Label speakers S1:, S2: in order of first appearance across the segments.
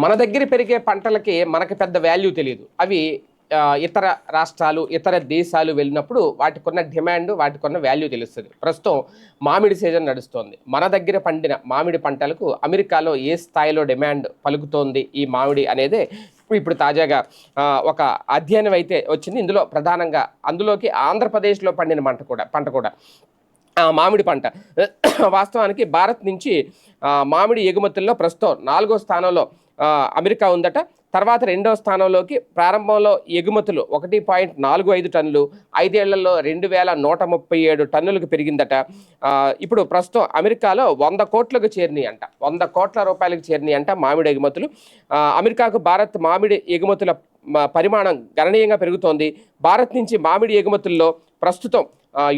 S1: మన దగ్గర పెరిగే పంటలకి మనకి పెద్ద వాల్యూ తెలియదు అవి ఇతర రాష్ట్రాలు ఇతర దేశాలు వెళ్ళినప్పుడు వాటికున్న డిమాండ్ వాటికున్న వాల్యూ తెలుస్తుంది. ప్రస్తుతం మామిడి సీజన్ నడుస్తోంది. మన దగ్గర పండిన మామిడి పంటలకు అమెరికాలో ఏ స్థాయిలో డిమాండ్ పలుకుతోంది ఈ మామిడి అనేదే ఇప్పుడు తాజాగా ఒక అధ్యయనం అయితే వచ్చింది. ఇందులో ప్రధానంగా అందులోకి ఆంధ్రప్రదేశ్లో పండిన పంట కూడా పంట కూడా. మామిడి పంట. వాస్తవానికి భారత్ నుంచి మామిడి ఎగుమతుల్లో ప్రస్తుతం నాలుగో స్థానంలో అమెరికా ఉందట. తర్వాత రెండవ స్థానంలోకి ప్రారంభంలో ఎగుమతులు ఒకటి పాయింట్ నాలుగు ఐదు టన్నులు ఐదేళ్ళలో రెండు వేల నూట ముప్పై ఏడు టన్నులకు పెరిగిందట. ఇప్పుడు ప్రస్తుతం అమెరికాలో వంద కోట్లకు చేరినాయి అంట. వంద కోట్ల రూపాయలకు చేరినాయి అంట మామిడి ఎగుమతులు. అమెరికాకు భారత్ మామిడి ఎగుమతుల పరిమాణం గణనీయంగా పెరుగుతోంది. భారత్ నుంచి మామిడి ఎగుమతుల్లో ప్రస్తుతం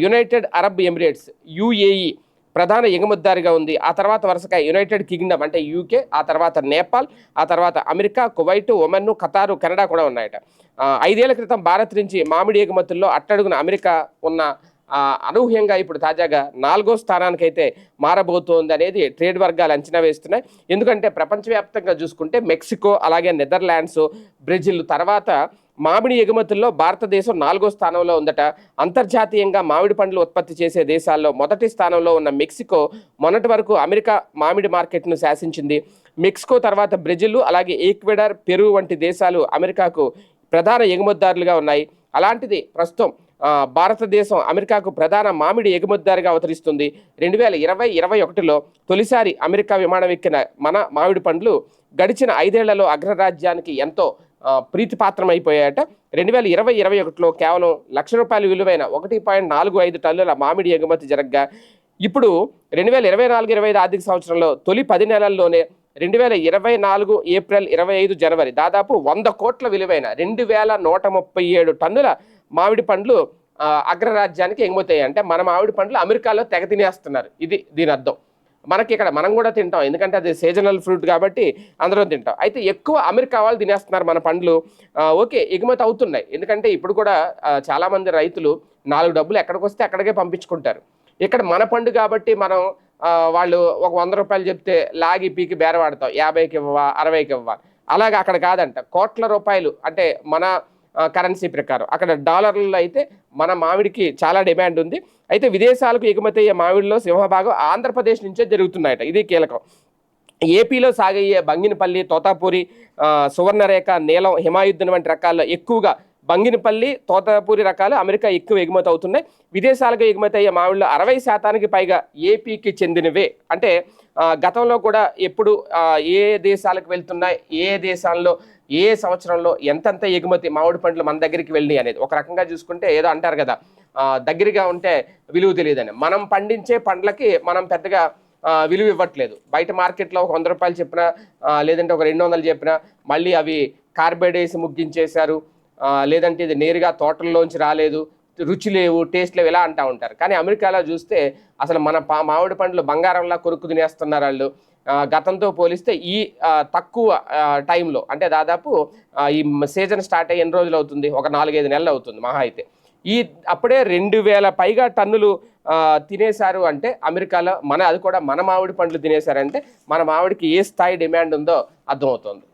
S1: యునైటెడ్ అరబ్ ఎమిరేట్స్ యుఏఈ ప్రధాన ఎగుమతిదారిగా ఉంది. ఆ తర్వాత వరుసగా యునైటెడ్ కింగ్డమ్ అంటే యూకే ఆ తర్వాత నేపాల్ ఆ తర్వాత America Kuwait Oman Qatar Canada కూడా ఉన్నాయట. ఐదేళ్ళ క్రితం భారత్ నుంచి మామిడి ఎగుమతుల్లో అట్టడుగున అమెరికా ఉన్న అనూహ్యంగా ఇప్పుడు తాజాగా నాలుగో స్థానానికైతే మారబోతోంది అనేది ట్రేడ్ వర్గాలు అంచనా వేస్తున్నాయి. ఎందుకంటే ప్రపంచవ్యాప్తంగా చూసుకుంటే మెక్సికో అలాగే నెదర్లాండ్స్ బ్రెజిల్ తర్వాత మామిడి ఎగుమతుల్లో భారతదేశం నాలుగో స్థానంలో ఉందట. అంతర్జాతీయంగా మామిడి పండ్లు ఉత్పత్తి చేసే దేశాల్లో మొదటి స్థానంలో ఉన్న మెక్సికో మొన్నటి వరకు అమెరికా మామిడి మార్కెట్ను శాసించింది. మెక్సికో తర్వాత బ్రెజిల్ అలాగే ఈక్వెడర్ పెరు వంటి దేశాలు అమెరికాకు ప్రధాన ఎగుమతిదారులుగా ఉన్నాయి. అలాంటిది ప్రస్తుతం భారతదేశం అమెరికాకు ప్రధాన మామిడి ఎగుమతిదారుగా అవతరిస్తుంది. రెండు వేల ఇరవై ఇరవై ఒకటిలో తొలిసారి అమెరికా విమానం ఎక్కిన మన మామిడి పండ్లు గడిచిన ఐదేళ్ళలో అగ్రరాజ్యానికి ఎంతో ప్రీతిపాత్రం అయిపోయాయట రెండు వేల ఇరవై ఇరవై ఒకటిలో కేవలం లక్ష రూపాయల విలువైన ఒకటి పాయింట్ నాలుగు ఐదు టన్నుల మామిడి ఎగుమతి జరగగా. ఇప్పుడు రెండు వేల ఇరవై నాలుగు ఇరవై ఐదు ఆర్థిక సంవత్సరంలో తొలి పది నెలల్లోనే రెండు వేల ఇరవై నాలుగు ఏప్రిల్ ఇరవై ఐదు జనవరి దాదాపు వంద కోట్ల విలువైన రెండు వేల నూట ముప్పై ఏడు టన్నుల మామిడి పండ్లు ఆ, అగ్రరాజ్యానికి ఎగుమతాయి అంటే మన మామిడి పండ్లు అమెరికాలో తెగ తినేస్తున్నారు. ఇది దీని అర్థం. మనకి ఇక్కడ మనం కూడా తింటాం. ఎందుకంటే అది సీజనల్ ఫ్రూట్ కాబట్టి అందరం తింటాం. అయితే ఎక్కువ అమెరికా వాళ్ళు తినేస్తున్నారు మన పండ్లు. ఓకే ఎగుమతి అవుతున్నాయి. ఎందుకంటే ఇప్పుడు కూడా చాలామంది రైతులు నాలుగు డబ్బులు ఎక్కడికి వస్తే అక్కడికే పంపించుకుంటారు. ఇక్కడ మన పండు కాబట్టి మనం వాళ్ళు ఒక వంద రూపాయలు చెప్తే లాగి పీకి బేరవాడతాం. యాభైకి ఇవ్వవా అరవైకి ఇవ్వవా. అలాగే అక్కడ కాదంట. కోట్ల రూపాయలు అంటే మన కరెన్సీ ప్రకారం. అక్కడ డాలర్లలో అయితే మన మామిడికి చాలా డిమాండ్ ఉంది. అయితే విదేశాలకు ఎగుమతి అయ్యే మామిడిలో సింహభాగం ఆంధ్రప్రదేశ్ నుంచే జరుగుతున్నాయట. ఇది కీలకం. ఏపీలో సాగయ్యే బంగినపల్లి తోతాపూరి సువర్ణరేఖ నీలం హిమాయుద్ధన్ వంటి రకాల్లో ఎక్కువగా బంగినపల్లి తోతాపూరి రకాలు అమెరికా ఎక్కువ ఎగుమతి అవుతున్నాయి విదేశాలకు ఎగుమతి అయ్యే మామిడిలో అరవై శాతానికి పైగా ఏపీకి చెందినవే. అంటే గతంలో కూడా ఎప్పుడు ఏ దేశాలకు వెళ్తున్నాయి ఏ దేశాల్లో ఏ సంవత్సరంలో ఎంతెంత ఎగుమతి మామిడి పండ్లు మన దగ్గరికి వెళ్ళి అనేది. ఒక రకంగా చూసుకుంటే ఏదో అంటారు కదా దగ్గరగా ఉంటే విలువ తెలియదని. మనం పండించే పండ్లకి మనం పెద్దగా విలువ ఇవ్వట్లేదు. బయట మార్కెట్లో ఒక వంద రూపాయలు చెప్పినా లేదంటే ఒక రెండు వందలు చెప్పినా మళ్ళీ అవి కార్బైడ్ వేసి ముగ్గించేశారు. లేదంటే ఇది నేరుగా తోటల్లోంచి రాలేదు. రుచి లేవు టేస్ట్ లేవు ఇలా అంటూ ఉంటారు. కానీ అమెరికాలో చూస్తే అసలు మన పా మామిడి పండ్లు బంగారంలా కొరుకు తినేస్తున్నారు వాళ్ళు. గతంతో పోలిస్తే ఈ తక్కువ టైంలో అంటే దాదాపు ఈ సీజన్ స్టార్ట్ అయ్యి ఎన్ని రోజులు అవుతుంది? ఒక నాలుగైదు నెలలు అవుతుంది మహా అయితే. ఈ అప్పుడే రెండు వేల పైగా టన్నులు తినేశారు అంటే అమెరికాలో మన అది కూడా మన మామిడి పండ్లు తినేశారంటే మన మామిడికి ఏ స్థాయి డిమాండ్ ఉందో అర్థమవుతుంది.